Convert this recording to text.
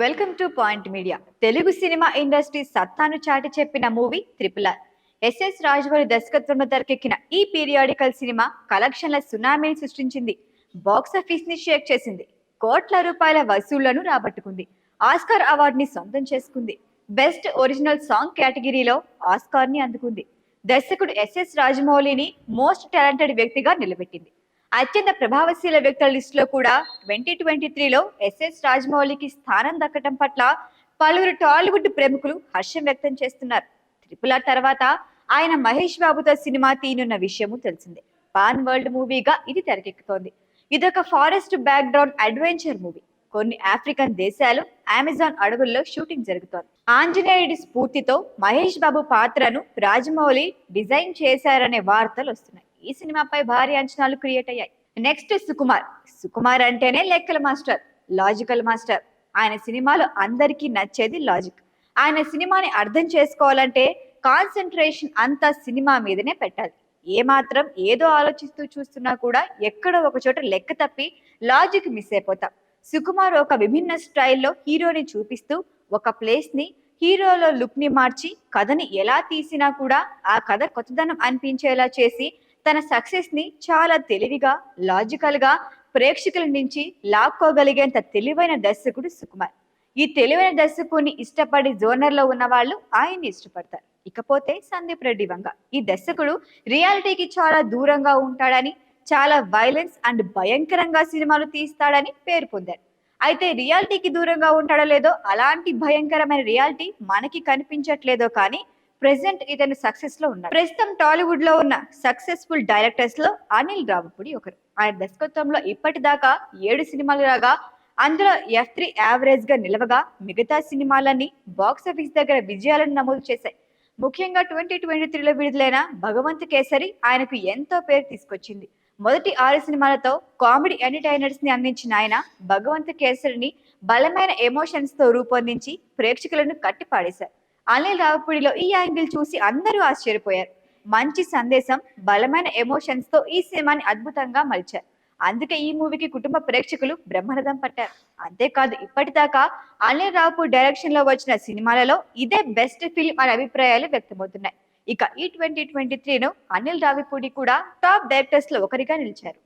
Welcome to point media. Telugu cinema industry సత్తాను చాటి చెప్పిన movie triple. R SS Rajamouli దర్శకత్వంలో తెరకెక్కిన ఈ పీరియాడికల్ సినిమా కలెక్షన్ల సునామీని సృష్టించింది. బాక్సాఫీస్ని షేక్ చేసింది. కోట్ల రూపాయల వసూళ్ళను రాబట్టుకుంది. ఆస్కార్ అవార్డుని సొంతం చేసుకుంది. బెస్ట్ ఒరిజినల్ సాంగ్ కేటగిరీలో ఆస్కార్ని అందుకుంది. దర్శకుడు ఎస్ఎస్ రాజమౌళిని మోస్ట్ టాలెంటెడ్ వ్యక్తిగా నిలబెట్టింది. అత్యంత ప్రభావశీల వ్యక్తుల లిస్టులో కూడా ట్వంటీ ట్వంటీ త్రీలో ఎస్ఎస్ రాజమౌళికి స్థానం దక్కటం పట్ల పలువురు టాలీవుడ్ ప్రముఖులు హర్షం వ్యక్తం చేస్తున్నారు. త్రిపుల తర్వాత ఆయన మహేష్ బాబుతో సినిమా తీనున్న విషయము తెలిసిందే. పాన్ వరల్డ్ మూవీగా ఇది తెరకెక్కుతోంది. ఇదొక ఫారెస్ట్ బ్యాక్గ్రౌండ్ అడ్వెంచర్ మూవీ. కొన్ని ఆఫ్రికన్ దేశాలు అమెజాన్ అడవుల్లో షూటింగ్ జరుగుతోంది. ఆంజనేయుడి స్ఫూర్తితో మహేష్ బాబు పాత్రను రాజమౌళి డిజైన్ చేశారనే వార్తలు వస్తున్నాయి. ఈ సినిమాపై భారీ అంచనాలు క్రియేట్ అయ్యాయి. నెక్స్ట్ సుకుమార్. సుకుమార్ అంటేనే లెక్కల మాస్టర్ లాజికల్ మాస్టర్. ఆయన సినిమాలు అందరికీ నచ్చేది లాజిక్ ఆయన సినిమాని అర్థం చేసుకోవాలంటే కాన్సన్ట్రేషన్ అంతా సినిమా మీదనే పెట్టాలి. ఏ మాత్రం ఏదో ఆలోచిస్తూ చూస్తున్నా కూడా ఎక్కడో ఒక చోట లెక్క తప్పి లాజిక్ మిస్ అయిపోతాం. సుకుమార్ ఒక విభిన్న స్టైల్లో హీరోని చూపిస్తూ ఒక ప్లేస్ని హీరోలో లుక్ని మార్చి కథని ఎలా తీసినా కూడా ఆ కథ కొత్తదనం అనిపించేలా చేసి తన సక్సెస్ని చాలా తెలివిగా లాజికల్గా ప్రేక్షకుల నుంచి లాక్కోగలిగేంత తెలివైన దర్శకుడు సుకుమార్. ఈ తెలివైన దర్శకుని ఇష్టపడి జోనర్లో ఉన్న వాళ్ళు ఆయన్ని ఇష్టపడతారు. ఇకపోతే సందీప్ రెడ్డి వంగ. ఈ దర్శకుడు రియాలిటీకి చాలా దూరంగా ఉంటాడని చాలా వైలెన్స్ అండ్ భయంకరంగా సినిమాలు తీస్తాడని పేరు పొందారు. అయితే రియాలిటీకి దూరంగా ఉంటాడో లేదో అలాంటి భయంకరమైన రియాలిటీ మనకి కనిపించట్లేదో కానీ ప్రెసెంట్ ఇతను సక్సెస్లో ఉన్నారు ప్రస్తుతం టాలీవుడ్లో ఉన్న సక్సెస్ఫుల్ డైరెక్టర్స్లో అనిల్ రావుపూడి ఒకరు. ఆయన దర్శకత్వంలో ఇప్పటిదాకా ఏడు సినిమాలు రాగా అందులో ఎఫ్ త్రీ యావరేజ్గా నిలవగా మిగతా సినిమాలన్నీ బాక్స్ ఆఫీస్ దగ్గర విజయాలను నమోదు చేశాయి. ముఖ్యంగా ట్వంటీ ట్వంటీ త్రీలో విడుదలైన భగవంత్ కేసరి ఆయనకు ఎంతో పేరు తీసుకొచ్చింది. మొదటి ఆరు సినిమాలతో కామెడీ ఎంటర్టైనర్స్ని అందించిన ఆయన భగవంత్ కేసరిని బలమైన ఎమోషన్స్తో రూపొందించి ప్రేక్షకులను కట్టిపాడేశారు. అనిల్ రావుపూడిలో ఈ యాంగిల్ చూసి అందరూ ఆశ్చర్యపోయారు. మంచి సందేశం బలమైన ఎమోషన్స్తో ఈ సినిమాని అద్భుతంగా మలిచారు. అందుకే ఈ మూవీకి కుటుంబ ప్రేక్షకులు బ్రహ్మరథం పట్టారు. అంతేకాదు ఇప్పటిదాకా అనిల్ రావుపూర్ డైరెక్షన్లో వచ్చిన సినిమాలలో ఇదే బెస్ట్ ఫిల్మ్ అనే అభిప్రాయాలు వ్యక్తమవుతున్నాయి. ఇక ఈ ట్వంటీ ట్వంటీ త్రీను అనిల్ రావిపూడి కూడా టాప్ డైరెక్టర్స్లో ఒకరిగా నిలిచారు.